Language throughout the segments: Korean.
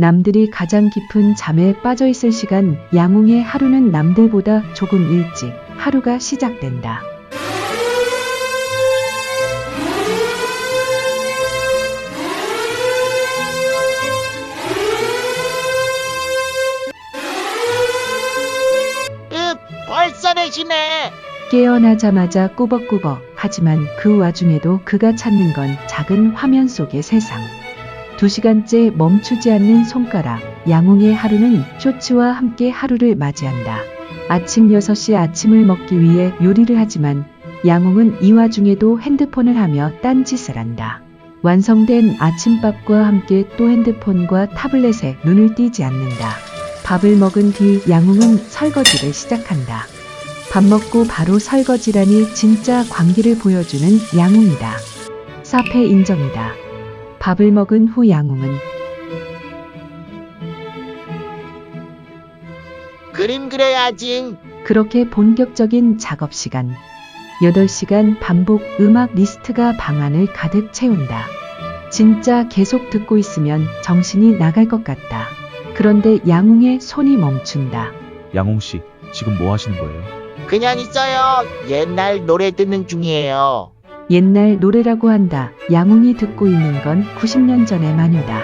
남들이 가장 깊은 잠에 빠져 있을 시간 양웅의 하루는 남들보다 조금 일찍 하루가 시작된다. 으, 벌써 내시네. 깨어나자마자 꾸벅꾸벅 하지만 그 와중에도 그가 찾는 건 작은 화면 속의 세상. 두 시간째 멈추지 않는 손가락. 양웅의 하루는 쇼츠와 함께 하루를 맞이한다. 아침 6시 아침을 먹기 위해 요리를 하지만 양웅은 이 와중에도 핸드폰을 하며 딴짓을 한다. 완성된 아침밥과 함께 또 핸드폰과 타블렛에 눈을 띄지 않는다. 밥을 먹은 뒤 양웅은 설거지를 시작한다. 밥 먹고 바로 설거지라니 진짜 광기를 보여주는 양웅이다. 사페 인정이다. 밥을 먹은 후 양웅은 그림 그려야지. 그렇게 본격적인 작업 시간. 8시간 반복 음악 리스트가 방안을 가득 채운다. 진짜 계속 듣고 있으면 정신이 나갈 것 같다. 그런데 양웅의 손이 멈춘다. 양홍 씨, 지금 뭐 하시는 거예요? 그냥 있어요. 옛날 노래 듣는 중이에요. 옛날 노래라고 한다. 양웅이 듣고 있는 건 90년 전의 마녀다.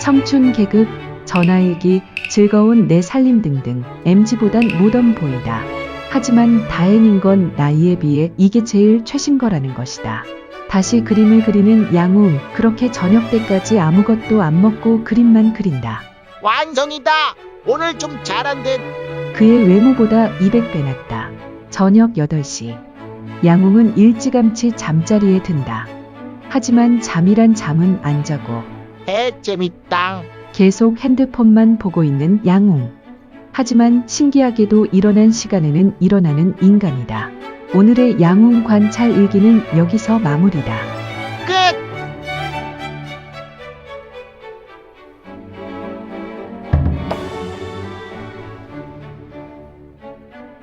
청춘 계급, 전화일기, 즐거운 내 살림 등등 MG보단 모던 보이다. 하지만 다행인 건 나이에 비해 이게 제일 최신 거라는 것이다. 다시 그림을 그리는 양웅, 그렇게 저녁 때까지 아무것도 안 먹고 그림만 그린다. 완성이다. 오늘 좀 잘한 듯. 그의 외모보다 200배 낫다. 저녁 8시. 양웅은 일찌감치 잠자리에 든다. 하지만 잠이란 잠은 안 자고 해 재밌다. 계속 핸드폰만 보고 있는 양웅. 하지만 신기하게도 일어난 시간에는 일어나는 인간이다. 오늘의 양웅 관찰 일기는 여기서 마무리다.